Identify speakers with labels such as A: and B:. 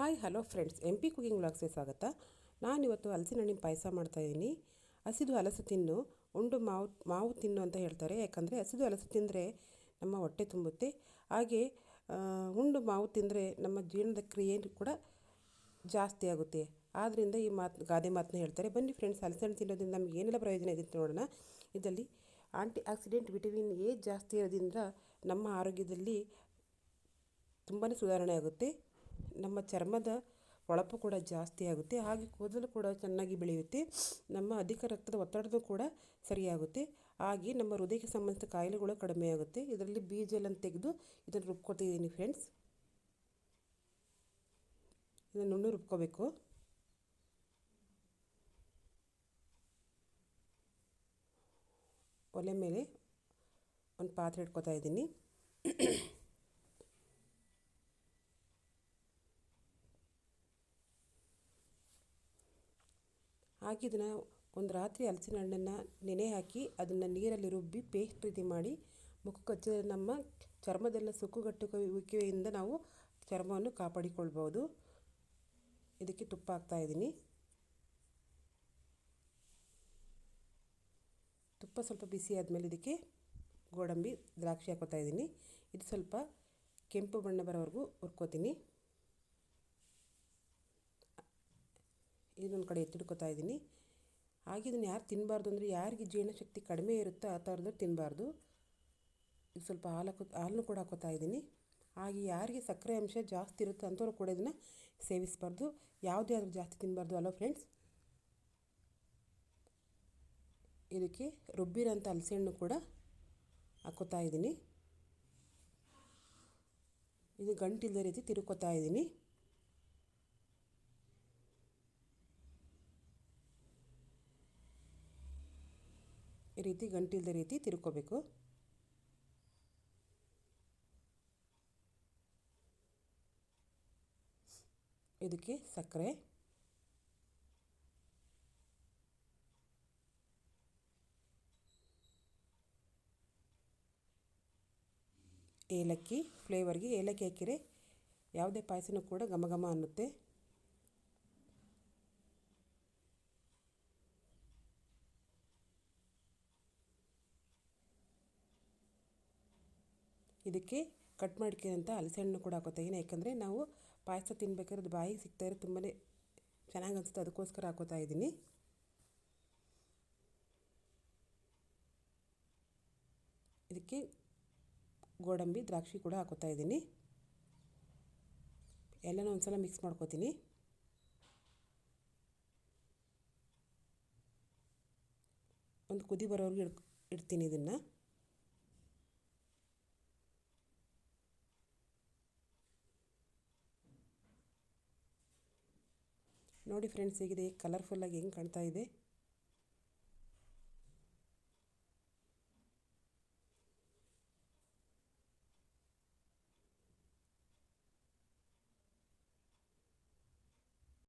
A: Hi, hello friends. M P cooking ವ್ಲಾಗ್ಸ್ಗೆ ಸ್ವಾಗತ. ನಾನಿವತ್ತು ಹಲಸಿನ ಹಣ್ಣಿನ ಪಾಯಸ ಮಾಡ್ತಾಯಿದ್ದೀನಿ ಹಸಿದು ಹಲಸು ತಿನ್ನು, ಉಂಡು ಮಾವು ಮಾವು ತಿನ್ನು ಅಂತ ಹೇಳ್ತಾರೆ. ಯಾಕಂದರೆ ಹಸಿದು ಹಲಸು ತಿಂದರೆ ನಮ್ಮ ಹೊಟ್ಟೆ ತುಂಬುತ್ತೆ. ಹಾಗೆ ಉಂಡು ಮಾವು ತಿಂದರೆ ನಮ್ಮ ಜೀರ್ಣದ ಕ್ರಿಯೆ ಕೂಡ ಜಾಸ್ತಿ ಆಗುತ್ತೆ. ಆದ್ದರಿಂದ ಈ ಮಾತು, ಗಾದೆ ಮಾತನ್ನ ಹೇಳ್ತಾರೆ. ಬನ್ನಿ ಫ್ರೆಂಡ್ಸ್ ಹಲಸನ್ನು ತಿನ್ನೋದ್ರಿಂದ ನಮಗೆ ಏನೆಲ್ಲ ಪ್ರಯೋಜನ ಇದೆ ಅಂತ ನೋಡೋಣ. ಇದರಲ್ಲಿ ಆಂಟಿ ಆಕ್ಸಿಡೆಂಟ್ ವಿಟಮಿನ್ ಎ ಜಾಸ್ತಿ ಇರೋದ್ರಿಂದ ನಮ್ಮ ಆರೋಗ್ಯದಲ್ಲಿ ತುಂಬಾ ಸುಧಾರಣೆ ಆಗುತ್ತೆ. ನಮ್ಮ ಚರ್ಮದ ಹೊಳಪು ಕೂಡ ಜಾಸ್ತಿ ಆಗುತ್ತೆ. ಹಾಗೆ ಕೂದಲು ಕೂಡ ಚೆನ್ನಾಗಿ ಬೆಳೆಯುತ್ತೆ. ನಮ್ಮ ಅಧಿಕ ರಕ್ತದ ಒತ್ತಡದ ಕೂಡ ಸರಿಯಾಗುತ್ತೆ. ಹಾಗೆ ನಮ್ಮ ಹೃದಯಕ್ಕೆ ಸಂಬಂಧಿಸಿದ ಕಾಯಿಲೆಗಳು ಕಡಿಮೆ ಆಗುತ್ತೆ. ಇದರಲ್ಲಿ ಎಲ್ಲ ತೆಗೆದು ಇದನ್ನು ರುಬ್ಕೊತಿದ್ದೀನಿ ಫ್ರೆಂಡ್ಸ್ ಇದನ್ನು ನುಣ್ಣು ರುಬ್ಕೋಬೇಕು. ಒಲೆ ಮೇಲೆ ಒಂದು ಪಾತ್ರೆ ಇಟ್ಕೊತಾ ಇದ್ದೀನಿ. ಹಾಗೆ ಇದನ್ನು ಒಂದು ರಾತ್ರಿ ಹಲಸಿನ ಹಣ್ಣನ್ನು ನೆನೆ ಹಾಕಿ ಅದನ್ನು ನೀರಲ್ಲಿ ರುಬ್ಬಿ ಪೇಸ್ಟ್ ರೀತಿ ಮಾಡಿ ಮುಖಕ್ಕೆ ಹಚ್ಚಿದ್ರೆ ನಮ್ಮ ಚರ್ಮದೆಲ್ಲ ಸುಕ್ಕುಗಟ್ಟುವಿಕೆಯಿಂದ ನಾವು ಚರ್ಮವನ್ನು ಕಾಪಾಡಿಕೊಳ್ಬೋದು ಇದಕ್ಕೆ ತುಪ್ಪ ಹಾಕ್ತಾ ಇದ್ದೀನಿ. ತುಪ್ಪ ಸ್ವಲ್ಪ ಬಿಸಿ ಆದಮೇಲೆ ಇದಕ್ಕೆ ಗೋಡಂಬಿ ದ್ರಾಕ್ಷಿ ಹಾಕೋತಾ ಇದ್ದೀನಿ. ಇದು ಸ್ವಲ್ಪ ಕೆಂಪು ಬಣ್ಣ ಬರೋವರೆಗೂ ಹುರ್ಕೋತೀನಿ. ಇದನ್ನೊಂದು ಕಡೆ ಎತ್ತಿಡ್ಕೊತಾ ಇದ್ದೀನಿ. ಹಾಗೆ ಇದನ್ನು ಯಾರು ತಿನ್ನಬಾರ್ದು ಅಂದರೆ ಯಾರಿಗೆ ಜೀರ್ಣಶಕ್ತಿ ಕಡಿಮೆ ಇರುತ್ತೋ ಆ ಥರದ್ದು ತಿನ್ನಬಾರ್ದು ಇದು ಸ್ವಲ್ಪ ಹಾಲು ಹಾಲನ್ನು ಕೂಡ ಹಾಕೋತಾ ಇದ್ದೀನಿ. ಹಾಗೆ ಯಾರಿಗೆ ಸಕ್ಕರೆ ಅಂಶ ಜಾಸ್ತಿ ಇರುತ್ತೋ ಅಂಥವ್ರು ಕೂಡ ಇದನ್ನು ಸೇವಿಸಬಾರ್ದು. ಯಾವುದೇ ಆದರೂ ಜಾಸ್ತಿ ತಿನ್ನಬಾರ್ದು ಅಲೋ ಫ್ರೆಂಡ್ಸ್? ಇದಕ್ಕೆ ರುಬ್ಬಿರೋಂಥ ಹಲಸೆಹಣ್ಣು ಕೂಡ ಹಾಕೋತಾ ಇದ್ದೀನಿ. ಇದು ಗಂಟಿಲ್ಲದ ರೀತಿ ತಿರುಕೋತಾ ಇದ್ದೀನಿ. ಈ ರೀತಿ, ಗಂಟಿಲ್ದ ರೀತಿ ತಿರ್ಕೋಬೇಕು. ಇದಕ್ಕೆ ಸಕ್ಕರೆ. ಏಲಕ್ಕಿ ಫ್ಲೇವರ್ಗೆ ಏಲಕ್ಕಿ ಹಾಕಿರೆ ಯಾವುದೇ ಪಾಯಸನೂ ಕೂಡ ಘಮ ಘಮ ಅನ್ನುತ್ತೆ. ಇದಕ್ಕೆ ಕಟ್ ಮಾಡಿಕೊಡುವಂಥ ಹಲಸೆ ಹಣ್ಣು ಕೂಡ ಹಾಕೋತೀನಿ ಯಾಕಂದರೆ ನಾವು ಪಾಯಸ ತಿನ್ಬೇಕಾದ್ರೆ ಅದು ಬಾಯಿಗೆ ಸಿಗ್ತಾ ಇರೋ ತುಂಬಾ ಚೆನ್ನಾಗಿ ಅನಿಸುತ್ತೆ. ಅದಕ್ಕೋಸ್ಕರ ಹಾಕೋತಾ ಇದ್ದೀನಿ ಇದಕ್ಕೆ ಗೋಡಂಬಿ, ದ್ರಾಕ್ಷಿ ಕೂಡ ಹಾಕೋತಾ ಇದ್ದೀನಿ ಎಲ್ಲನೂ ಒಂದ್ಸಲ ಮಿಕ್ಸ್ ಮಾಡ್ಕೋತೀನಿ. ಒಂದು ಕುದಿ ಬರೋವರೆಗೂ ಇಡ್, ಇಡ್ತೀನಿ ಇದನ್ನು. ನೋಡಿ ಫ್ರೆಂಡ್ಸ್ ಹೇಗಿದೆ ಕಲರ್ಫುಲ್ಲಾಗಿ ಹೆಂಗೆ ಕಾಣ್ತಾ ಇದೆ.